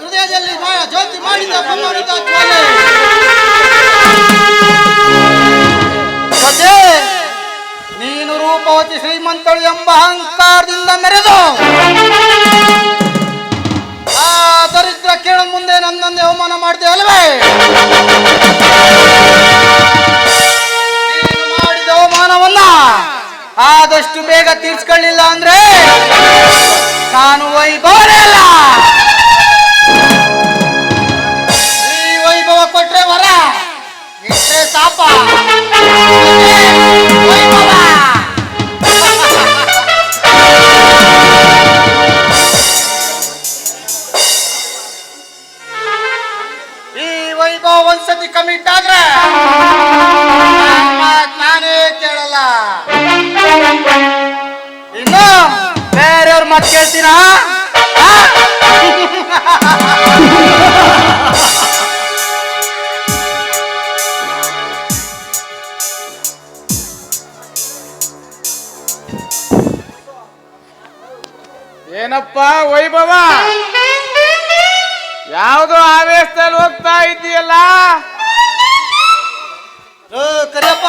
ಹೃದಯದಲ್ಲಿ ಜ್ಯೋತಿ ಮಾಡಿದ ನೀನು ರೂಪವತಿ ಶ್ರೀಮಂತಳು ಎಂಬ ಅಹಂಕಾರದಿಂದ ಮೆರೆದು, ಆ ದರಿದ್ರ ಕೇಳ ಮುಂದೆ ನನ್ನನ್ನೇ ಅವಮಾನ ಮಾಡಿದೆ ಅಲ್ವೇ ನೀನು ಮಾಡಿದ ಅವಮಾನವನ್ನ ಆದಷ್ಟು ಬೇಗ ತೀರ್ಸ್ಕೊಳ್ಳಿಲ್ಲ ಅಂದ್ರೆ ನಾನು ವೈಭವನೇ ಏನಪ್ಪ ವೈಭವ? ಯಾವುದು ಆವೇಶದಲ್ಲಿ ಹೋಗ್ತಾ ಇದೆಯಲ್ಲ ಕರಿಯಪ್ಪ.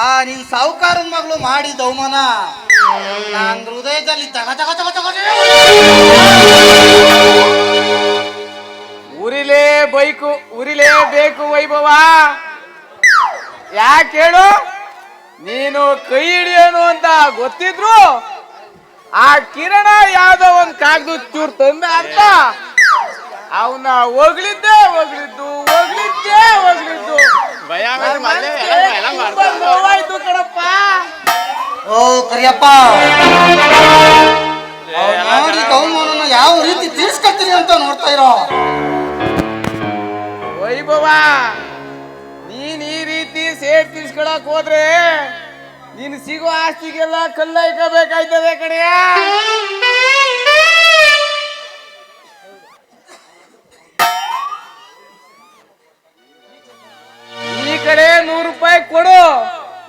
ಆ ನೀವು ಸಾಹುಕಾರನ ಮಗಳು ಮಾಡಿದ ಅವಮಾನ. ನಾನ್ ಹೃದಯದಲ್ಲಿ ತಗ ತಗ ತಗ ತಗ. ಉರಿಲೇ ಬೈಕು ಉರಿಲೇ ಬೇಕು ವೈಭವ. ಯಾಕೆ ಹೇಳು? ನೀನು ಕೈ ಹಿಡಿಯೋನು ಅಂತ ಗೊತ್ತಿದ್ರು ಆ ಕಿರಣ ಯಾವ್ದೋ ಒಂದ್ ಕಾಗದ ಚೂರ್ ತಂದ ಅಂತ ಅವನ ಹೋಗ್ಲಿದ್ದೆ ಹೋಗ್ಲಿದ್ದು ಹೋಗ್ಲಿದ್ದೆ ಹೋಗ್ಲಿದ್ದು ನೋವಾಯ್ತು ಕಣಪ್ಪ. ಓ ಕರಿಯಪ್ಪ. ಯಾವ ರೀತಿ ತೀರ್ಸ್ಕೊಳ್ತೀನಿ ಅಂತ ನೋಡ್ತಾ ಇರೋ. ವೈಭವ. ತಿರ್ಸ್ಕೊಳಕ್ ಹೋದ್ರೆ ನೀನ್ ಸಿಗೋ ಆಸ್ತಿಗೆಲ್ಲ ಕಲ್ಲೈಕಬೇಕಾಯ್ತದೆ ಕಡೆಯ ಈ ಕಡೆ ನೂರು ರೂಪಾಯಿ ಕೊಡು.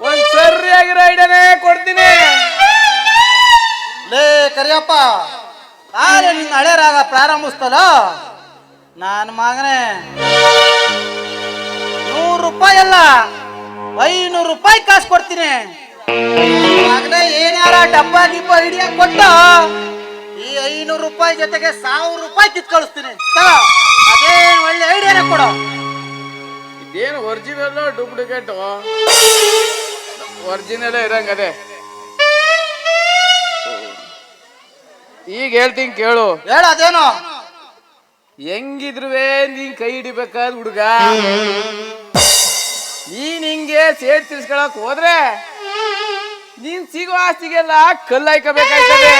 ಒಂದ್ ಸರಿಯಾಗಿರೋ ರೈಡನೆ ಕೊಡ್ತೀನಿ. ಲೇ ಕರಿಯಪ್ಪ ಆರೆ ನಿನ್ನ ಹಳೆ ರಾಗ ಪ್ರಾರಂಭಿಸ್ತಲ್ಲ ನಾನು ಮಗನೇ. ಐನೂರು ರೂಪಾಯಿ ಕಾಸು ಕೊಡ್ತೀನಿ. ಏನಾರ ಡಬ್ಬ ಗಿಬ್ಬ ಹಿಡಿಯಕ್ ಕೊಟ್ಟು ಈ ಐನೂರು ರೂಪಾಯಿ ಜೊತೆಗೆ ಸಾವಿರ ರೂಪಾಯಿ ಕಿತ್ ಕಳಿಸ್ತೀನಿ ಅದೇ ಅದೇನು ಒಳ್ಳೆ ಐಡಿಯಾನೇ ಕೊಡು. ಇದೇನು ಒರಿಜಿನಲ್ ಡೂಪ್ಲಿಕೇಟ್ ಒರಿಜಿನಲ್ ಇರಂಗದೆ ಈಗ ಹೇಳ್ತೀನಿ ಕೇಳು. ಹೇಳ ಅದೇನು? ಹೆಂಗಿದ್ರುವೆ ನೀನ್ ಕೈ ಹಿಡಿಬೇಕಾದ ಹುಡುಗ? ನೀನ್ ಹಿಂಗೆ ಸೇಡ್ ತಿರ್ಸ್ಕೊಳಕ್ ಹೋದ್ರೆ ನೀನ್ ಸಿಗೋ ಆಸ್ತಿಗೆಲ್ಲ ಕಲ್ಲು ಹಾಯ್ಕೋಬೇಕಾಯ್ತದೆ.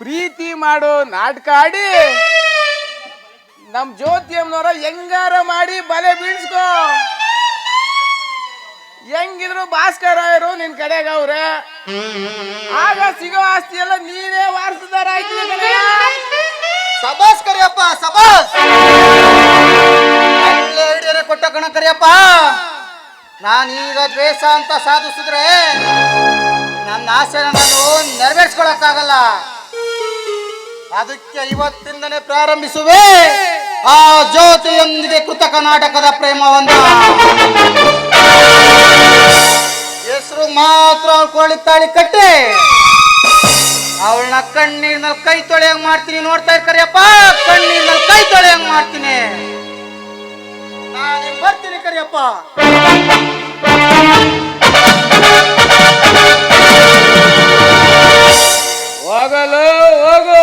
ಪ್ರೀತಿ ಮಾಡೋ ನಾಟಕ ಆಡಿ ನಮ್ ಜ್ಯೋತಿ ಅಮ್ಮನವರ ಹೆಂಗಾರ ಮಾಡಿ ಬಲೆ ಬೀಳ್ಸ್ಕೋ. ಹೆಂಗಿದ್ರು ಭಾಸ್ಕರ ಇರು ನಿನ್ ಕಡೆಗ ಅವ್ರೆ. ಆಗ ಸಿಗೋ ಆಸ್ತಿ ಎಲ್ಲ ನೀನೇ ವಾರಸದಾರ ಆಯ್ತು. ಸಬಾಸ್ ಕರಿಯಪ್ಪ ಸಬಾಸ್. ಕರಿಯಪ್ಪ, ನಾನೀಗ ದ್ವೇಷ ಅಂತ ಸಾಧಿಸಿದ್ರೆ ನನ್ನ ಆಸೆನ ನಾನು ನೆರವೇರಿಸ್ಕೊಳಕ್ಕಾಗಲ್ಲ. ಅದಕ್ಕೆ ಇವತ್ತಿಂದನೇ ಪ್ರಾರಂಭಿಸುವೆ. ಆ ಜ್ಯೋತಿಯೊಂದಿಗೆ ಕೃತಕ ನಾಟಕದ ಪ್ರೇಮವನ್ನು. ಹೆಸರು ಮಾತ್ರ ಕೋಳಿ ತಾಳಿ ಕಟ್ಟೆ. ಅವಳನ್ನ ಕಣ್ಣೀರ್ನಲ್ಲಿ ಕೈ ತೊಳೆಯಂಗ್ ಮಾಡ್ತೀನಿ ನೋಡ್ತಾ ಇರ್ಕರಿಯಪ್ಪ ಕಣ್ಣೀರ್ನಲ್ಲಿ ಕೈ ತೊಳೆಯಂಗ್ ಮಾಡ್ತೀನಿ. ಕರಿಯಪ್ಪ ಹೋಗಲು ಹೋಗು.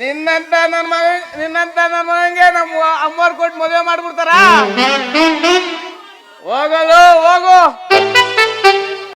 ನಿನ್ನಂತ ನನ್ನ ಮಗ, ನಿನ್ನಂತ ನನ್ನ ಮಗಂಗೆ ನಮ್ಮ ಅಮ್ಮವ್ರು ಕೊಟ್ಟು ಮದುವೆ ಮಾಡ್ಬಿಡ್ತಾರ? ಹೋಗಲು ಹೋಗು.